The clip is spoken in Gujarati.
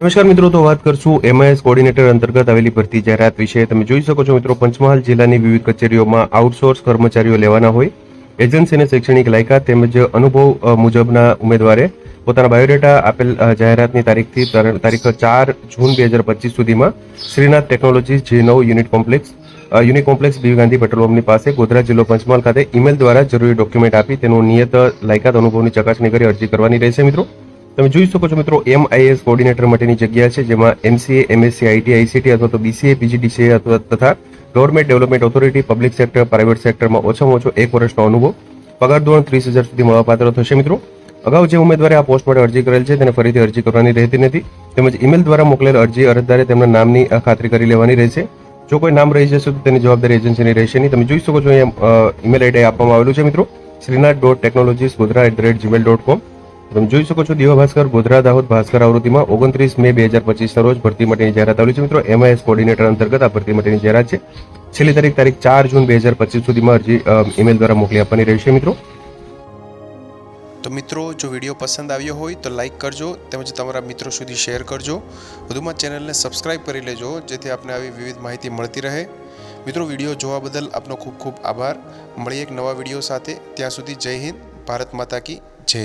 નમસ્કાર મિત્રો, તો વાત કરશું એમઆઈએસ કોર્ડિનેટર અંતર્ગત આવેલી ભરતી જાહેરાત વિશે. તમે જોઈ શકો છો મિત્રો, પંચમહાલ જિલ્લાની વિવિધ કચેરીઓમાં આઉટસોર્સ કર્મચારીઓ લેવાના હોય. એજન્સીને શૈક્ષણિક લાયકાત તેમજ અનુભવ મુજબના ઉમેદવારે પોતાના બાયોડેટા આપેલ જાહેરાતની તારીખથી તર- તારીખ ચાર જૂન બે હજાર પચીસ સુધીમાં શ્રીનાથ ટેકનોલોજી જે નવ unit complex unit complex B V Gandhi petrol પંપની પાસે ગોધરા જિલ્લો પંચમહાલ ખાતે ઈમેલ દ્વારા જરૂરી ડોક્યુમેન્ટ આપી તેનું નિયત લાયકાત અનુભવની ચકાસણી કરી અરજી કરવાની રહેશે મિત્રો. તમે જોઈ શકો છો મિત્રો એમ આઈએસ કોર્ડિનેટર માટેની જગ્યા છે, જેમાં એમસીએ એમએસસી આઈટી આઈસીટી અથવા તો બીસીએ પીજીડીસીએ અથવા તથા government development authority public sector private સેક્ટરમાં ઓછામાં ઓછો એક વર્ષનો અનુભવ. પગાર ધોરણ ત્રીસ હજાર સુધી મળવાપાત્ર થશે મિત્રો. અગાઉ જે ઉમેદવારે આ પોસ્ટ માટે અરજી કરેલ છે, તેને ફરીથી અરજી કરવાની રહેતી નથી. તેમજ ઈમેલ દ્વારા મોકલેલ અરજી અરજદારે તેમના નામની ખાતરી કરી લેવાની રહેશે. જો કોઈ નામ રહી જશે, તો તેની જવાબદારી એજન્સીની રહેશે નહીં. તમે જોઈ શકો છો અહીંયા ઈમેલ આઈડી આપવામાં આવેલું છે મિત્રો. Shrinath dot technologies Gujarat at the rate Gmail dot com તમે જોઈ શકો છો દિવા ભાસ્કર, ગોધરા, દાહોદ ભાસ્કર આવૃત્તિમાં ઓગણત્રીસ મે બે હજાર પચીસના રોજ ભરતી માટેની જાહેરાત આવેલી છે. મિત્રો એમઆઈએસ કોર્ડિનેટર અંતર્ગત આ ભરતી માટેની જાહેરાત છે. છેલ્લી તારીખ તારીખ ચાર જૂન બે હજાર પચીસ સુધીમાં અરજી ઈમેલ દ્વારા મોકલી આપવાની રહેશે, મિત્રો. તો મિત્રો, જો વીડિયો પસંદ આવ્યો હોય તો લાઇક કરજો, તેમજ તમારા મિત્રો સુધી શેર કરજો. વધુમાં ચેનલને સબસ્ક્રાઇબ કરી લેજો, જેથી આપને આવી વિવિધ માહિતી મળતી રહે. મિત્રો, વીડિયો જોવા બદલ આપનો ખૂબ ખૂબ આભાર. મળીએ એક નવા વીડિયો સાથે. ત્યાં સુધી જય હિન્દ, ભારત માતા કી જય.